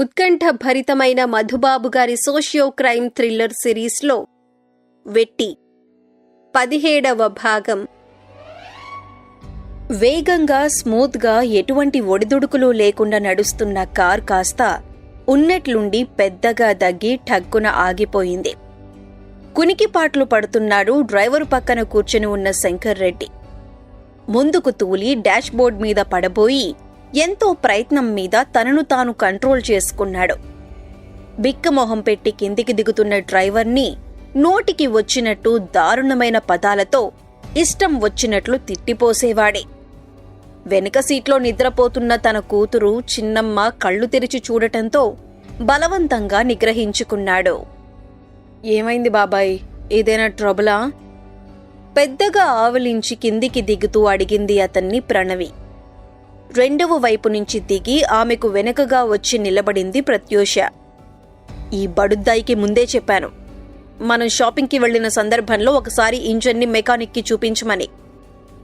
ఉత్కంఠ భరితమైన మధుబాబు గారి socio crime thriller సిరీస్లో వెట్టి. పదిహేడవ భాగం. వేగంగా స్మూత్గా ఎటువంటి ఒడిదుడుకులు లేకుండా నడుస్తున్న కార్ కాస్త ఉన్నట్లుండి పెద్దగా దగ్గి ఠగ్గున ఆగిపోయింది. కునికిపాట్లు పడుతున్నాడు డ్రైవరు పక్కన కూర్చుని ఉన్న శంకర్ రెడ్డి. ముందుకు తూలి డాష్బోర్డ్ మీద పడబోయి ఎంతో ప్రయత్నం మీద తనను తాను కంట్రోల్ చేసుకున్నాడు. బిక్కమొహం పెట్టి కిందికి దిగుతున్న డ్రైవర్ని నోటికి వచ్చినట్టు దారుణమైన పదాలతో ఇష్టం వచ్చినట్లు తిట్టిపోసేవాడే. వెనుక సీట్లో నిద్రపోతున్న తన కూతురు చిన్నమ్మ కళ్ళు తెరిచి చూడటంతో బలవంతంగా నిగ్రహించుకున్నాడు. ఏమైంది బాబాయ్? ఏదైనా ట్రబులా? పెద్దగా ఆవలించి కిందికి దిగుతూ అడిగింది అతన్ని ప్రణవి. రెండవ వైపు నుంచి దిగి ఆమెకు వెనుకగా వచ్చి నిలబడింది ప్రత్యూష. ఈ బడుద్దాయికి ముందే చెప్పాను. మనం షాపింగ్కి వెళ్ళిన సందర్భంలో ఒకసారి ఇంజన్ని మెకానిక్కి చూపించమని.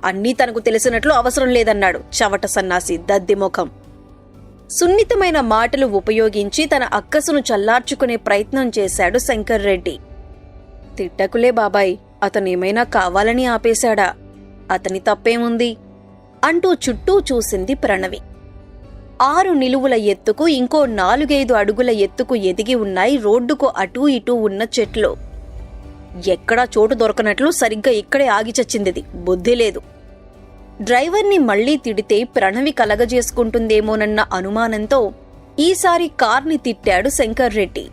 అన్నీ తనకు తెలిసినట్లు అవసరం లేదన్నాడు చవట సన్నాసి దద్దిముఖం సున్నితమైన మాటలు ఉపయోగించి తన అక్కసును చల్లార్చుకునే ప్రయత్నం చేశాడు శంకర్ రెడ్డి. తిట్టకులే బాబాయ్ అతనేమైనా కావాలని ఆపేశాడా? అతని తప్పేముంది? అంటూ చుట్టూ చూసింది ప్రణవి. ఆరు నిలువుల ఎత్తుకు ఇంకో నాలుగైదు అడుగుల ఎత్తుకు ఎదిగి ఉన్నాయి రోడ్డుకు అటూ ఇటూ ఉన్న చెట్లు. ఎక్కడా చోటు దొరకనట్లు సరిగ్గా ఇక్కడే ఆగి చచ్చిందిది. బుద్ధి లేదు. డ్రైవర్ని మళ్ళీ తిడితే ప్రణవి కలగజేసుకుంటుందేమోనన్న అనుమానంతో ఈసారి కార్ని తిట్టాడు శంకర్ రెడ్డి.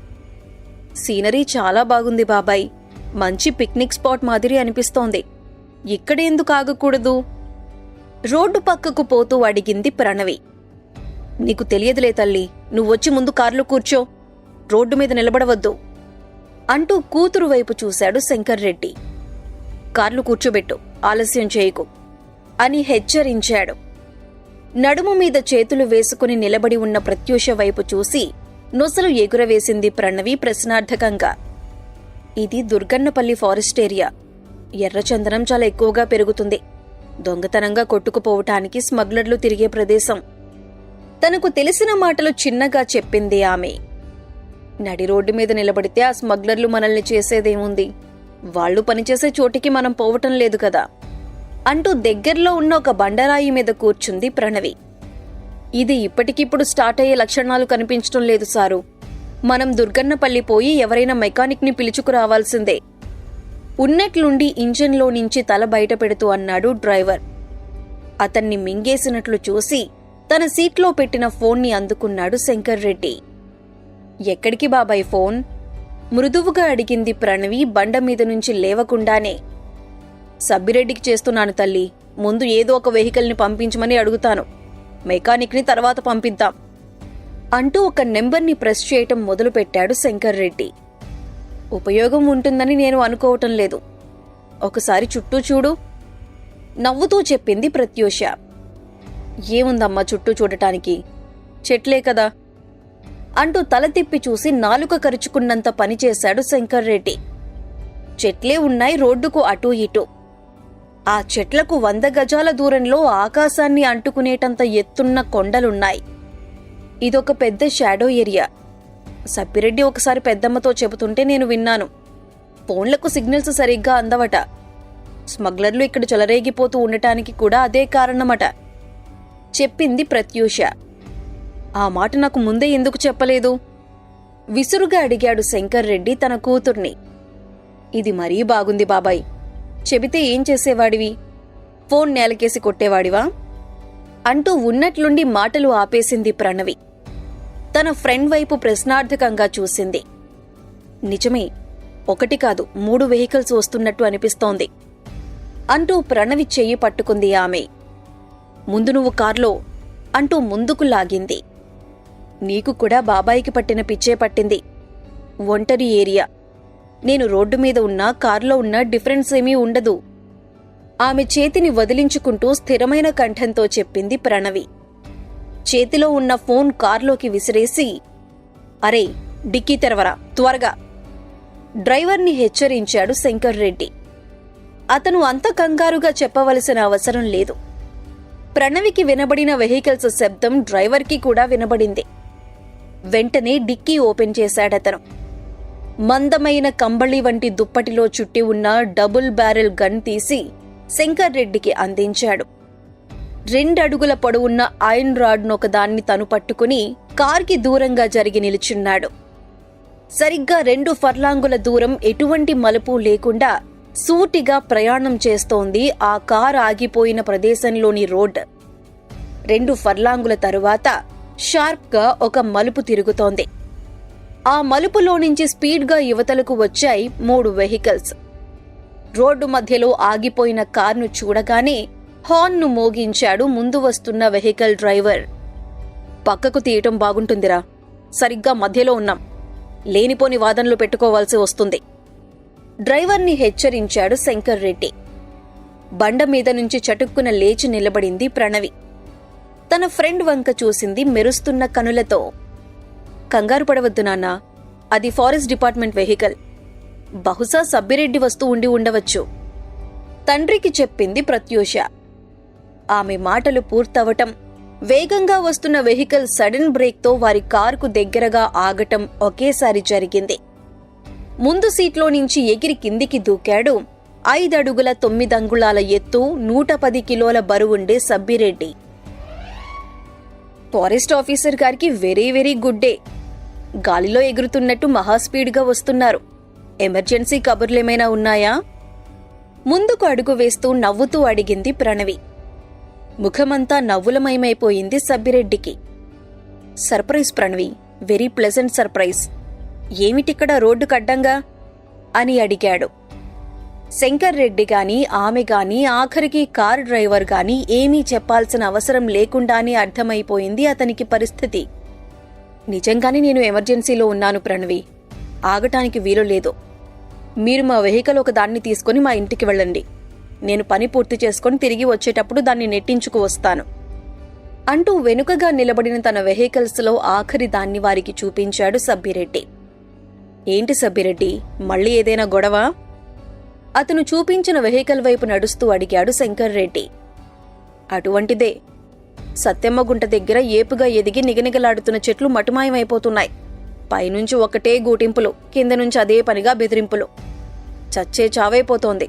సీనరీ చాలా బాగుంది బాబాయ్. మంచి పిక్నిక్ స్పాట్ మాదిరి అనిపిస్తోంది. ఇక్కడెందుకు ఆగకూడదు? రోడ్డు పక్కకు పోతూ అడిగింది ప్రణవి. నీకు తెలియదులే తల్లి నువ్వొచ్చి ముందు కార్లో కూర్చో. రోడ్డు మీద నిలబడవద్దు. అంటూ కూతురు వైపు చూశాడు శంకర్ రెడ్డి. కార్లు కూర్చోబెట్టు ఆలస్యం చేయకు అని హెచ్చరించాడు. నడుము మీద చేతులు వేసుకుని నిలబడి ఉన్న ప్రత్యూష వైపు చూసి నొసలు ఎగురవేసింది ప్రణవి ప్రశ్నార్థకంగా. ఇది దుర్గన్నపల్లి ఫారెస్ట్ ఏరియా. ఎర్రచందనం చాలా ఎక్కువగా పెరుగుతుంది. దొంగతనంగా కొట్టుకుపోవటానికి స్మగ్లర్లు తిరిగే ప్రదేశం. తనకు తెలిసిన మాటలు చిన్నగా చెప్పింది ఆమె. నడి రోడ్డు మీద నిలబడితే ఆ స్మగ్లర్లు మనల్ని చేసేదేముంది? వాళ్ళు పనిచేసే చోటికి మనం పోవటం లేదు కదా? అంటూ దగ్గరలో ఉన్న ఒక బండరాయి మీద కూర్చుంది ప్రణవి. ఇది ఇప్పటికిప్పుడు స్టార్ట్ అయ్యే లక్షణాలు కనిపించడం లేదు సారు. మనం దుర్గన్నపల్లి పోయి ఎవరైనా మెకానిక్ని పిలుచుకురావాల్సిందే. ఉన్నట్లుండి ఇంజన్లో నుంచి తల బయట పెడుతూ అన్నాడు డ్రైవర్. అతన్ని మింగేసినట్లు చూసి తన సీట్లో పెట్టిన ఫోన్ని అందుకున్నాడు శంకర్ రెడ్డి. ఎక్కడికి బాబాయ్ ఫోన్? మృదువుగా అడిగింది ప్రణవి బండ మీద నుంచి లేవకుండానే. సబ్బిరెడ్డికి చేస్తున్నాను తల్లి ముందు ఏదో ఒక వెహికల్ని పంపించమని అడుగుతాను. మెకానిక్ని తర్వాత పంపిద్దాం. అంటూ ఒక నెంబర్ని ప్రెస్ చేయటం మొదలుపెట్టాడు శంకర్ రెడ్డి. ఉపయోగం ఉంటుందని నేను అనుకోవటం లేదు. ఒకసారి చుట్టూ చూడు. నవ్వుతూ చెప్పింది ప్రత్యూష. ఏముందమ్మా చుట్టూ చూడటానికి? చెట్లే కదా. అంటూ తల తిప్పి చూసి నాలుక కరుచుకున్నంత పనిచేశాడు శంకర్రెడ్డి. చెట్లే ఉన్నాయి రోడ్డుకు అటూ ఇటూ. ఆ చెట్లకు వంద గజాల దూరంలో ఆకాశాన్ని అంటుకునేటంత ఎత్తున్న కొండలున్నాయి. ఇదొక పెద్ద షాడో ఏరియా. సప్పిరెడ్డి ఒకసారి పెద్దమ్మతో చెబుతుంటే నేను విన్నాను. ఫోన్లకు సిగ్నల్స్ సరిగ్గా అందవట. స్మగ్లర్లు ఇక్కడ చెలరేగిపోతూ ఉండటానికి కూడా అదే కారణమట. చెప్పింది ప్రత్యూష. ఆ మాట నాకు ముందే ఎందుకు చెప్పలేదు? విసురుగా అడిగాడు శంకర్ రెడ్డి తన కూతుర్ని. ఇది మరీ బాగుంది బాబాయ్. చెబితే ఏం చేసేవాడివి? ఫోన్ నేలకేసి కొట్టేవాడివా? అంటూ ఉన్నట్లుండి మాటలు ఆపేసింది ప్రణవి. తన ఫ్రెండ్ వైపు ప్రశ్నార్థకంగా చూసింది. నిజమే ఒకటి కాదు మూడు వెహికల్స్ వస్తున్నట్టు అనిపిస్తోంది. అంటూ ప్రణవి చెయ్యి పట్టుకుంది ఆమె. ముందు నువ్వు కార్లో అంటూ ముందుకు లాగింది. నీకు కూడా బాబాయికి పట్టిన పిచ్చే పట్టింది. ఒంటరి ఏరియా. నేను రోడ్డు మీద ఉన్నా కారులో ఉన్నా డిఫరెన్స్ ఏమీ ఉండదు. ఆమె చేతిని వదిలించుకుంటూ స్థిరమైన కంఠంతో చెప్పింది ప్రణవి. చేతిలో ఉన్న ఫోన్ కార్లోకి విసిరేసి అరే డిక్కీ తెరవరా త్వరగా. డ్రైవర్ని హెచ్చరించాడు శంకర్ రెడ్డి. అతను అంత కంగారుగా చెప్పవలసిన అవసరం లేదు. ప్రణవికి వినబడిన వెహికల్స్ శబ్దం డ్రైవర్కి కూడా వినబడింది. వెంటనే డిక్కీ ఓపెన్ చేశాడతను. మందమైన కంబళి వంటి దుప్పటిలో చుట్టి ఉన్న డబుల్ బ్యారెల్ గన్ తీసి శంకర్ రెడ్డికి అందించాడు. రెండడుగుల పొడవున్న ఐరన్ రాడ్నొకదాన్ని తను పట్టుకుని కార్కి దూరంగా జరిగి నిలుచున్నాడు. సరిగ్గా రెండు ఫర్లాంగుల దూరం ఎటువంటి మలుపు లేకుండా సూటిగా ప్రయాణం చేస్తోంది ఆ కార్ ఆగిపోయిన ప్రదేశంలోని రోడ్. రెండు ఫర్లాంగుల తరువాత షార్ప్గా ఒక మలుపు తిరుగుతోంది. ఆ మలుపులో నుంచి స్పీడ్గా యువతలకు వచ్చాయి మూడు వెహికల్స్. రోడ్డు మధ్యలో ఆగిపోయిన కార్ను చూడగానే హార్న్ను మోగించాడు ముందు వస్తున్న వెహికల్ డ్రైవర్. పక్కకు తీయటం బాగుంటుందిరా. సరిగ్గా మధ్యలో ఉన్నాం. లేనిపోని వాదనలు పెట్టుకోవాల్సి వస్తుంది. డ్రైవర్ని హెచ్చరించాడు శంకర్ రెడ్డి. బండ మీద నుంచి చటుక్కున లేచి నిలబడింది ప్రణవి. తన ఫ్రెండ్ వంక చూసింది మెరుస్తున్న కనులతో. కంగారు పడవద్దు నాన్న. అది ఫారెస్ట్ డిపార్ట్మెంట్ వెహికల్. బహుశా సబ్బిరెడ్డి వస్తూ ఉండి ఉండవచ్చు. తండ్రికి చెప్పింది ప్రత్యూష. ఆమె మాటలు పూర్తవటం వేగంగా వస్తున్న వెహికల్ సడన్ బ్రేక్తో వారి కారుకు దగ్గరగా ఆగటం ఒకేసారి జరిగింది. ముందు సీట్లో నుంచి ఎగిరి కిందికి దూకాడు. ఐదడుగుల తొమ్మిదంగుళాల ఎత్తు నూట పది కిలోల బరువుండే సబ్బిరెడ్డి. ఫారెస్ట్ ఆఫీసర్ గారికి వెరీ వెరీ గుడ్ డే. గాలిలో ఎగురుతున్నట్టు మహాస్పీడ్గా వస్తున్నారు. ఎమర్జెన్సీ కబుర్లేమైనా ఉన్నాయా? ముందుకు అడుగు వేస్తూ నవ్వుతూ అడిగింది ప్రణవి. ముఖమంతా నవ్వులమయమైపోయింది సబ్బిరెడ్డికి. Surprise Pranavi very pleasant surprise. ఏమిటిక్కడ road కడ్డంగా? అని అడిగాడు. శంకర్ రెడ్డి గాని ఆమె గాని ఆఖరికి కార్ డ్రైవర్ గాని ఏమీ చెప్పాల్సిన అవసరం లేకుండానే అర్థమైపోయింది అతనికి పరిస్థితి. నిజంగానే నేను ఎమర్జెన్సీలో ఉన్నాను ప్రణవి. ఆగటానికి వీలు లేదు మీరు మా వెహికల్ ఒక దాన్ని తీసుకొని మా ఇంటికి వెళ్ళండి. నేను పని పూర్తి చేసుకొని తిరిగి వచ్చేటప్పుడు దాన్ని నెట్టించుకు వస్తాను. అంటూ వెనుకగా నిలబడిన తన వెహికల్స్లో ఆఖరి దాన్ని వారికి చూపించాడు సబ్బిరెడ్డి. ఏంటి సబ్బిరెడ్డి? మళ్ళీ ఏదైనా గొడవ? అతను చూపించిన వెహికల్ వైపు నడుస్తూ అడిగాడు శంకర్ రెడ్డి అటువంటిదే సత్యమ్మగుంట దగ్గర ఏపుగా ఎదిగి నిగనిగలాడుతున్న చెట్లు మటుమాయమైపోతున్నాయి. పైనుంచి ఒకటే గూటింపులు కింద నుంచి అదే పనిగా బెదిరింపులు. చచ్చే చావైపోతోంది.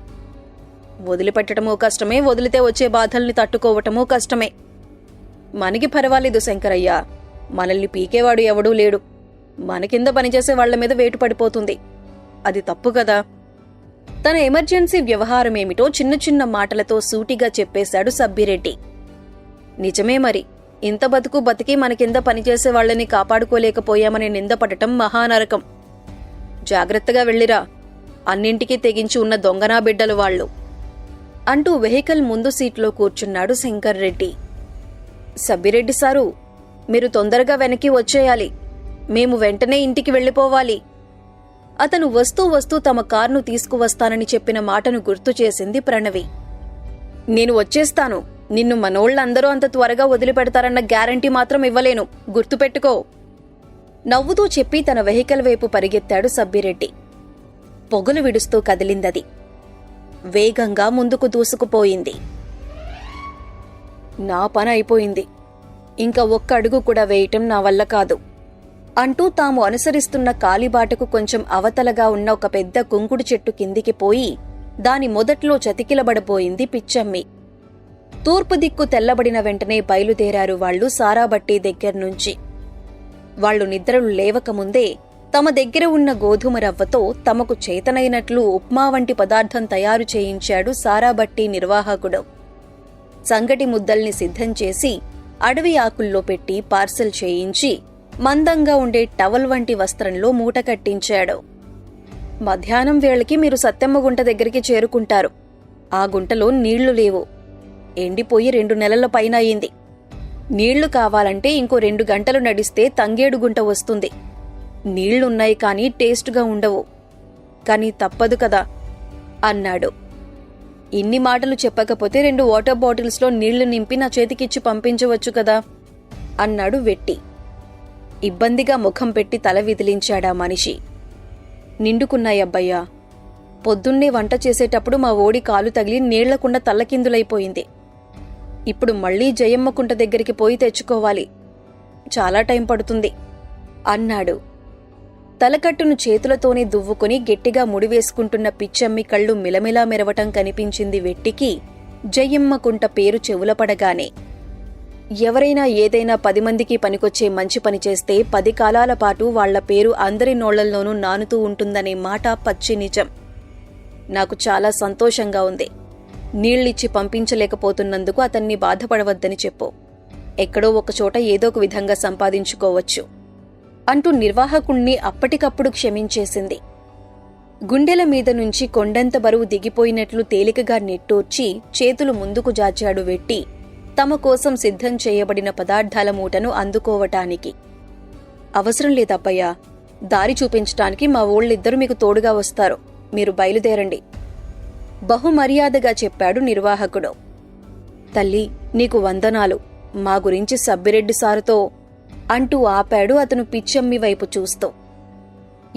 వదిలిపెట్టడమూ కష్టమే వదిలితే వచ్చే బాధల్ని తట్టుకోవటమూ కష్టమే. మనకి పర్వాలేదు శంకరయ్య. మనల్ని పీకేవాడు ఎవడూ లేడు. మన కింద పనిచేసే వాళ్ళ మీద వేటు పడిపోతుంది. అది తప్పు కదా? తన ఎమర్జెన్సీ వ్యవహారమేమిటో చిన్న చిన్న మాటలతో సూటిగా చెప్పేశాడు సబ్బిరెడ్డి. నిజమే మరి. ఇంత బతుకు బతికి మన కింద పనిచేసే వాళ్ళని కాపాడుకోలేకపోయామని నిందపడటం మహానరకం. జాగ్రత్తగా వెళ్ళిరా. అన్నింటికీ తెగించి ఉన్న దొంగనా బిడ్డలు వాళ్ళు. అంటూ వెహికల్ ముందు సీట్లో కూర్చున్నాడు శంకర్ రెడ్డి. సబ్బిరెడ్డి సారు మీరు తొందరగా వెనక్కి వచ్చేయాలి. మేము వెంటనే ఇంటికి వెళ్ళిపోవాలి. అతను వస్తూ వస్తూ తమ కార్ను తీసుకువస్తానని చెప్పిన మాటను గుర్తు చేసింది ప్రణవి. నేను వచ్చేస్తాను. నిన్ను మనోళ్ళందరూ అంత త్వరగా వదిలిపెడతారన్న గ్యారంటీ మాత్రం ఇవ్వలేను. గుర్తుపెట్టుకో. నవ్వుతూ చెప్పి తన వెహికల్ వైపు పరిగెత్తాడు సబ్బిరెడ్డి. పొగలు విడుస్తూ కదిలిందది. వేగంగా ముందుకు దూసుకుపోయింది. నా పని అయిపోయింది. ఇంకా ఒక్క అడుగు కూడా వేయటం నా వల్ల కాదు. అంటూ తాము అనుసరిస్తున్న కాలిబాటకు కొంచెం అవతలగా ఉన్న ఒక పెద్ద కుంకుడు చెట్టు కిందికి పోయి దాని మొదట్లో చతికిలబడబోయింది పిచ్చమ్మి. తూర్పు దిక్కు తెల్లబడిన వెంటనే బయలుదేరారు వాళ్ళు సారాబట్టి దగ్గర్నుంచి. వాళ్ళు నిద్రలు లేవకముందే తమ దగ్గర ఉన్న గోధుమ రవ్వతో తమకు చేతనైనట్లు ఉప్మా వంటి పదార్థం తయారు చేయించాడు సారాబట్టి నిర్వాహకుడు. సంగటి ముద్దల్ని సిద్ధం చేసి అడవి ఆకుల్లో పెట్టి పార్సెల్ చేయించి మందంగా ఉండే టవల్ వంటి వస్త్రంలో మూట కట్టించాడు. మధ్యాహ్నం వేళకి మీరు సత్తెమ్మ గుంట దగ్గరికి చేరుకుంటారు. ఆ గుంటలో నీళ్ళు లేవు. ఎండిపోయి రెండు నెలల పైన అయింది. నీళ్ళు కావాలంటే ఇంకో రెండు గంటలు నడిస్తే తంగేడు గుంట వస్తుంది. నీళ్ళున్నాయి కానీ టేస్ట్గా ఉండవు. కానీ తప్పదు కదా అన్నాడు. ఇన్ని మాటలు చెప్పకపోతే రెండు వాటర్ బాటిల్స్లో నీళ్ళు నింపి నా చేతికిచ్చి పంపించవచ్చు కదా అన్నాడు వెట్టి. ఇబ్బందిగా ముఖం పెట్టి తల విదిలించాడా మనిషి. నిండుకున్నాయబ్బయ్యా పొద్దున్నే వంట చేసేటప్పుడు మా ఓడి కాలు తగిలి నీళ్ళకుండా తల్లకిందులైపోయింది. ఇప్పుడు మళ్ళీ జయమ్మకుంట దగ్గరికి పోయి తెచ్చుకోవాలి. చాలా టైం పడుతుంది అన్నాడు. తలకట్టును చేతులతోనే దువ్వుకుని గట్టిగా ముడివేసుకుంటున్న పిచ్చమ్మి కళ్ళు మిలమిలా మెరవటం కనిపించింది వెట్టికి. జయమ్మకుంట పేరు చెవులపడగానే ఎవరైనా ఏదైనా పది మందికి పనికొచ్చే మంచి పని చేస్తే పది కాలాల పాటు వాళ్ళ పేరు అందరి నోళ్ళల్లోనూ నానుతూ ఉంటుందనే మాట పచ్చి నిజం. నాకు చాలా సంతోషంగా ఉంది. నీళ్ళిచ్చి పంపించలేకపోతున్నందుకు అతన్ని బాధపడవద్దని చెప్పు. ఎక్కడో ఒకచోట ఏదో ఒక విధంగా సంపాదించుకోవచ్చు. అంటూ నిర్వాహకుణ్ణి అప్పటికప్పుడు క్షమించేసింది. గుండెల మీద నుంచి కొండంత బరువు దిగిపోయినట్లు తేలికగా నెట్టూర్చి చేతులు ముందుకు జాచాడు వెట్టి. తమ కోసం సిద్ధం చేయబడిన పదార్థాల మూటను అందుకోవటానికి. అవసరం లేదబ్బయ్యా దారి చూపించటానికి మా ఊళ్ళిద్దరూ మీకు తోడుగా వస్తారు మీరు బయలుదేరండి. బహుమర్యాదగా చెప్పాడు నిర్వాహకుడు. తల్లి నీకు వందనాలు. మా గురించి సబ్బిరెడ్డి సారుతో అంటూ ఆపాడు అతను పిచ్చమ్మి వైపు చూస్తూ.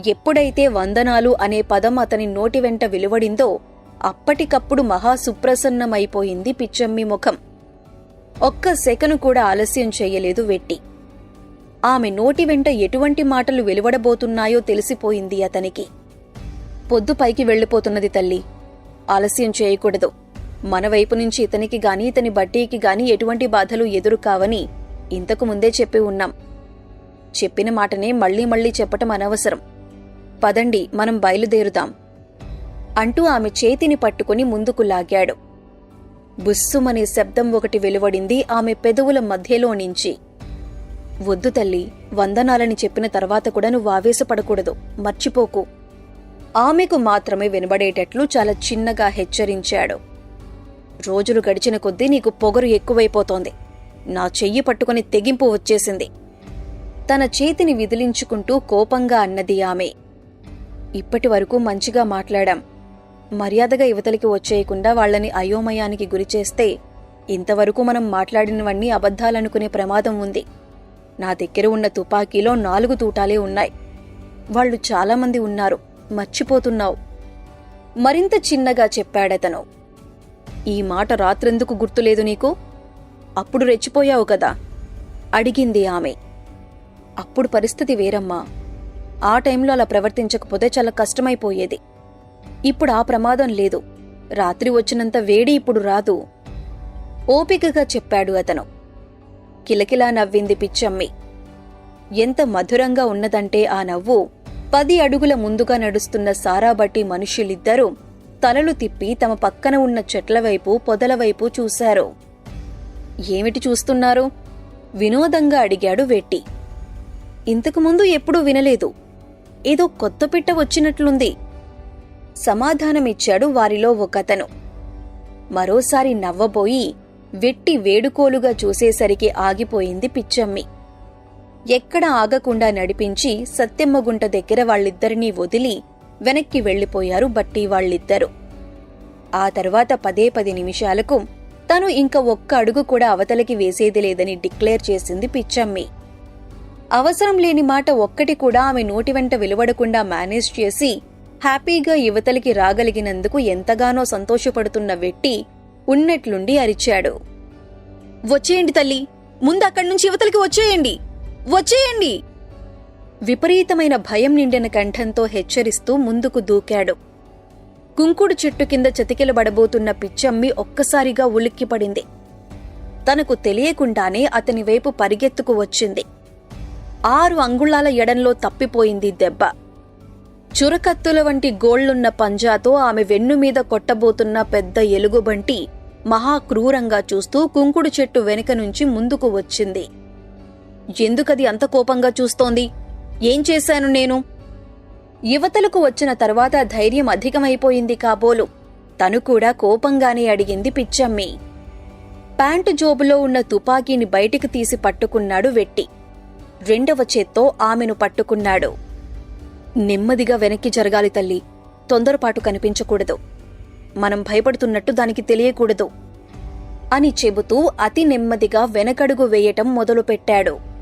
ఎప్పుడైతే వందనాలు అనే పదం అతని నోటి వెంట వెలువడిందో అప్పటికప్పుడు మహాసుప్రసన్నమైపోయింది పిచ్చమ్మి ముఖం. ఒక్క సెకను కూడా ఆలస్యం చేయలేదు వెట్టి. ఆమె నోటి వెంట ఎటువంటి మాటలు వెలువడబోతున్నాయో తెలిసిపోయింది అతనికి. పొద్దు పైకి వెళ్ళిపోతున్నది తల్లి. ఆలస్యం చేయకూడదు. మన వైపు నుంచి ఇతనికి గాని ఇతని బట్టీకి గాని ఎటువంటి బాధలు ఎదురు కావని ఇంతకు ముందే చెప్పి ఉన్నాం. చెప్పిన మాటనే మళ్ళీ మళ్ళీ చెప్పటం అనవసరం. పదండి మనం బయలుదేరుదాం. అంటూ ఆమె చేతిని పట్టుకుని ముందుకు లాగాడు. బుస్సుమనే శబ్దం ఒకటి వెలువడింది ఆమె పెదవుల మధ్యలో నుంచి. వద్దు తల్లి వందనాలని చెప్పిన తర్వాత కూడా నువ్వు ఆవేశపడకూడదు. మర్చిపోకు. ఆమెకు మాత్రమే వినబడేటట్లు చాలా చిన్నగా హెచ్చరించాడు. రోజులు గడిచిన కొద్దీ నీకు పొగరు ఎక్కువైపోతోంది. నా చెయ్యి పట్టుకుని తెగింపు వచ్చేసింది. తన చేతిని విదిలించుకుంటూ కోపంగా అన్నది ఆమె. ఇప్పటి వరకు మంచిగా మాట్లాడాం. మర్యాదగా యువతలకి వచ్చేయకుండా వాళ్ళని అయోమయానికి గురిచేస్తే ఇంతవరకు మనం మాట్లాడినవన్నీ అబద్ధాలనుకునే ప్రమాదం ఉంది. నా దగ్గర ఉన్న తుపాకీలో నాలుగు తూటాలే ఉన్నాయి. వాళ్ళు చాలామంది ఉన్నారు. మర్చిపోతున్నావు. మరింత చిన్నగా చెప్పాడతను. ఈ మాట రాత్రెందుకు గుర్తులేదు నీకు? అప్పుడు రెచ్చిపోయావు కదా? అడిగింది ఆమె. అప్పుడు పరిస్థితి వేరమ్మా. ఆ టైంలో అలా ప్రవర్తించకపోతే చాలా కష్టమైపోయేది. ఇప్పుడు ఆ ప్రమాదం లేదు. రాత్రి వచ్చినంత వేడి ఇప్పుడు రాదు. ఓపికగా చెప్పాడు అతను. కిలకిలా నవ్వింది పిచ్చమ్మి. ఎంత మధురంగా ఉన్నదంటే ఆ నవ్వు. పది అడుగుల ముందుగా నడుస్తున్న సారాబట్టి మనుషులిద్దరూ తలలు తిప్పి తమ పక్కన ఉన్న చెట్ల వైపు పొదల వైపు చూశారు. ఏమిటి చూస్తున్నారు? వినోదంగా అడిగాడు వెట్టి ఇంతకుముందు ఎప్పుడూ వినలేదు. ఏదో కొత్త పిట్ట వచ్చినట్లుంది. సమాధానమిచ్చాడు వారిలో ఒకతను. మరోసారి నవ్వబోయి వెట్టి వేడుకోలుగా చూసేసరికి ఆగిపోయింది పిచ్చమ్మి. ఎక్కడ ఆగకుండా నడిపించి సత్యమ్మగుంట దగ్గర వాళ్ళిద్దరినీ వదిలి వెనక్కి వెళ్ళిపోయారు బట్టి వాళ్ళిద్దరూ. ఆ తర్వాత పదే పది నిమిషాలకు తను ఇంక ఒక్క అడుగు కూడా అవతలకి వేసేది లేదని డిక్లేర్ చేసింది పిచ్చమ్మి. అవసరం లేని మాట ఒక్కటి కూడా ఆమె నోటి వెంట వెలువడకుండా మేనేజ్ చేసి హ్యాపీగా యువతలికి రాగలిగినందుకు ఎంతగానో సంతోషపడుతున్న వెట్టి ఉన్నట్లుండి అరిచాడు. వచ్చేయండి తల్లి ముందు అక్కడి నుంచి యువతలకి వచ్చేయండి వచ్చేయండి! విపరీతమైన భయం నిండిన కంఠంతో హెచ్చరిస్తూ ముందుకు దూకాడు. కుంకుడు చెట్టు కింద చతికిలబడబోతున్న పిచ్చమ్మి ఒక్కసారిగా ఉలిక్కిపడింది. తనకు తెలియకుండానే అతని వైపు పరిగెత్తుకు వచ్చింది. ఆరు అంగుళాల ఎడంలో తప్పిపోయింది దెబ్బ. చురకత్తుల వంటి గోళ్ళున్న పంజాతో ఆమె వెన్ను మీద కొట్టబోతున్న పెద్ద ఎలుగుబంటి మహాక్రూరంగా చూస్తూ కుంకుడు చెట్టు వెనుక నుంచి ముందుకు వచ్చింది. ఎందుకది అంత కోపంగా చూస్తోంది? ఏం చేశాను నేను? యువతలకు వచ్చిన తర్వాత ధైర్యం అధికమైపోయింది కాబోలు. తను కూడా కోపంగానే అడిగింది పిచ్చమ్మి. ప్యాంటు జోబులో ఉన్న తుపాకీని బయటికి తీసి పట్టుకున్నాడు వెట్టి. రెండవ చేత్తో ఆమెను పట్టుకున్నాడు. నెమ్మదిగా వెనక్కి జరగాలి తల్లి. తొందరపాటు కనిపించకూడదు. మనం భయపడుతున్నట్టు దానికి తెలియకూడదు. అని చెబుతూ అతి నెమ్మదిగా వెనకడుగు వేయటం మొదలుపెట్టాడు.